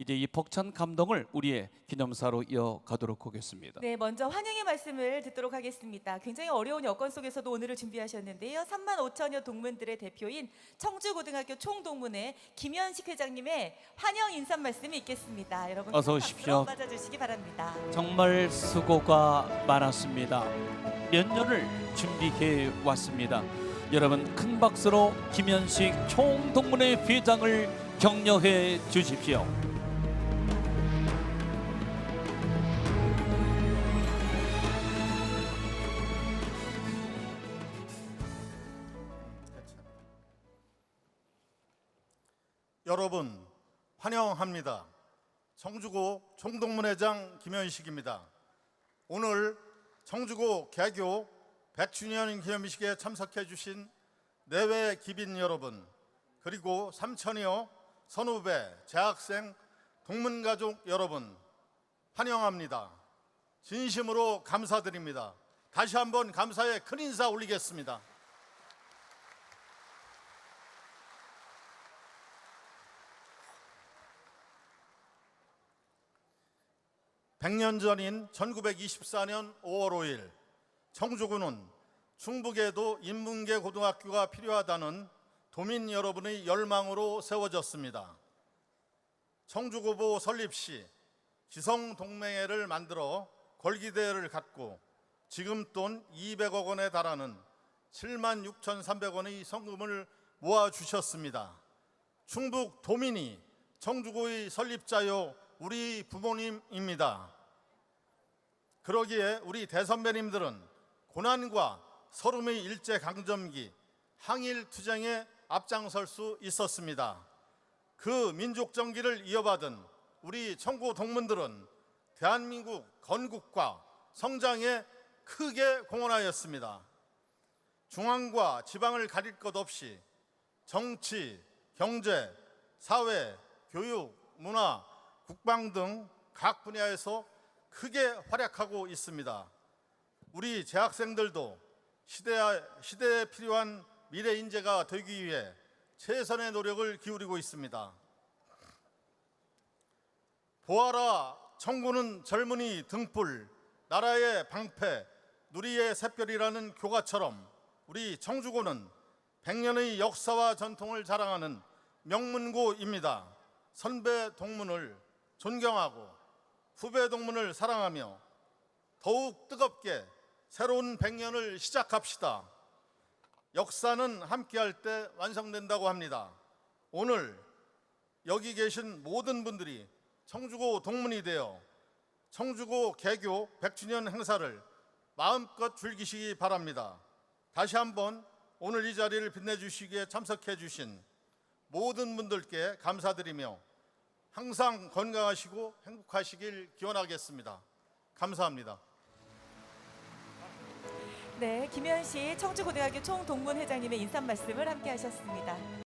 이제 이 벅찬 감동을 우리의 기념사로 이어가도록 하겠습니다. 네, 먼저 환영의 말씀을 듣도록 하겠습니다. 굉장히 어려운 여건 속에서도 오늘을 준비하셨는데요. 3만 5천여 동문들의 대표인 청주고등학교 총동문회 김현식 회장님의 환영 인사 말씀이 있겠습니다. 여러분 어서 큰 오십시오. 맞아주시기 바랍니다. 정말 수고가 많았습니다. 몇 년을 준비해 왔습니다. 여러분 큰 박수로 김현식 총동문회 회장을 격려해 주십시오. 여러분 환영합니다. 청주고 총동문회장 김현식입니다. 오늘 청주고 개교 100주년 기념식에 참석해 주신 내외 기빈 여러분 그리고 삼천여 선후배, 재학생, 동문가족 여러분 환영합니다. 진심으로 감사드립니다. 다시 한번 감사의 큰 인사 올리겠습니다. 100년 전인 1924년 5월 5일 청주군은 충북에도 인문계 고등학교가 필요하다는 도민 여러분의 열망으로 세워졌습니다. 청주고보 설립 시 지성 동맹회를 만들어 걸기대회를 갖고 지금 돈 200억 원에 달하는 7만 6,300원의 성금을 모아 주셨습니다. 충북 도민이 청주고의 설립자요 우리 부모님입니다. 그러기에 우리 대선배님들은 고난과 서름의 일제 강점기 항일 투쟁에 앞장설 수 있었습니다. 그 민족 정기를 이어받은 우리 청고 동문들은 대한민국 건국과 성장에 크게 공헌하였습니다. 중앙과 지방을 가릴 것 없이 정치, 경제, 사회, 교육, 문화, 국방 등 각 분야에서 크게 활약하고 있습니다. 우리 재학생들도 시대에, 시대에 필요한 미래 인재가 되기 위해 최선의 노력을 기울이고 있습니다. 보아라 청구는 젊은이 등불 나라의 방패 누리의 샛별이라는 교가처럼 우리 청주고는 100년의 역사와 전통을 자랑하는 명문고입니다. 선배 동문을 존경하고 후배 동문을 사랑하며 더욱 뜨겁게 새로운 100년을 시작합시다. 역사는 함께할 때 완성된다고 합니다. 오늘 여기 계신 모든 분들이 청주고 동문이 되어 청주고 개교 100주년 행사를 마음껏 즐기시기 바랍니다. 다시 한번 오늘 이 자리를 빛내주시기에 참석해 주신 모든 분들께 감사드리며 항상 건강하시고 행복하시길 기원하겠습니다. 감사합니다. 네, 김현식 청주고등학교 총동문회장님의 인사 말씀을 함께 하셨습니다.